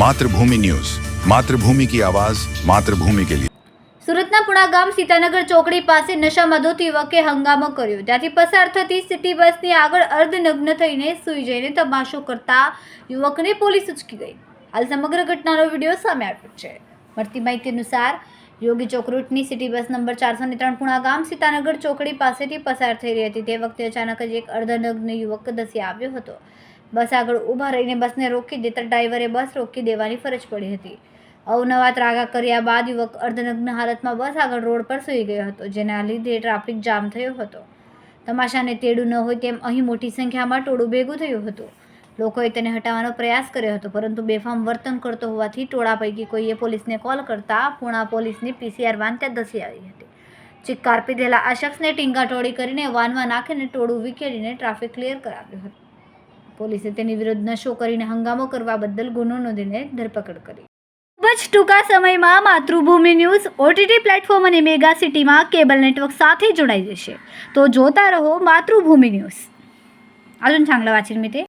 Mathrubhumi news. Mathrubhumi કી આવાજ, માતૃભૂમિ કે લીએ સુરતના પુણા ગામ સીતાનગર ચોકડી પાસે નશામાં ધોતી યુવકે હંગામો કર્યો. ત્યાંથી પસાર થતી સિટી બસની આગળ અર્ધનગ્ન થઈને સુઈ જઈને તમાશો કરતા યુવકને પોલીસ ઉચકી ગઈ. હાલ સમગ્ર ઘટનાનો વીડિયો સામે આવ્યો છે. મળતી માહિતી અનુસાર યોગી ચોક રૂટની સિટી બસ નંબર ચારસો ને ત્રણ પુણા ગામ સીતાનગર ચોકડી પાસેથી પસાર થઈ રહી હતી. તે વખતે અચાનક જ એક અર્ધનગ્ન યુવક ધસી આવ્યો હતો. બસ આગળ ઊભા રહીને બસને રોકી દેતા ડ્રાઈવરે બસ રોકી દેવાની ફરજ પડી હતી. અવનવા ત્રાગા કર્યા બાદ યુવક અર્ધનગ્ન હાલતમાં બસ આગળ રોડ પર સૂઈ ગયો હતો, જેના લીધે ટ્રાફિક જામ થયો હતો. તમાશાને તેડું ન હોય તેમ અહીં મોટી સંખ્યામાં ટોળું ભેગું થયું હતું. લોકોએ તેને હટાવવાનો પ્રયાસ કર્યો હતો પરંતુ બેફામ વર્તન કરતો હોવાથી ટોળા પૈકી કોઈએ પોલીસને કોલ કરતા પૂણા પોલીસની પીસીઆર વાન ત્યાં ધસી આવી હતી ચિક્કાર પીધેલા આ શખ્સને ટીંગાટોળી કરીને વાનમાં નાખીને ટોળું વિખેરીને ટ્રાફિક ક્લિયર કરાવ્યો હતો પોલીસે તેની વિરુદ્ધ નશો કરીને હંગામો કરવા બદલ ગુનો નોંધીને ધરપકડ કરી ખૂબ જ ટૂંકા સમયમાં માતૃભૂમિ ન્યૂઝ ઓટીટી પ્લેટફોર્મ અને મેગા સિટીમાં કેબલ નેટવર્ક સાથે જોડાઈ જશે તો જોતા રહો માતૃભૂમિ ન્યૂઝ अजून चांगलं वाचेल मी ते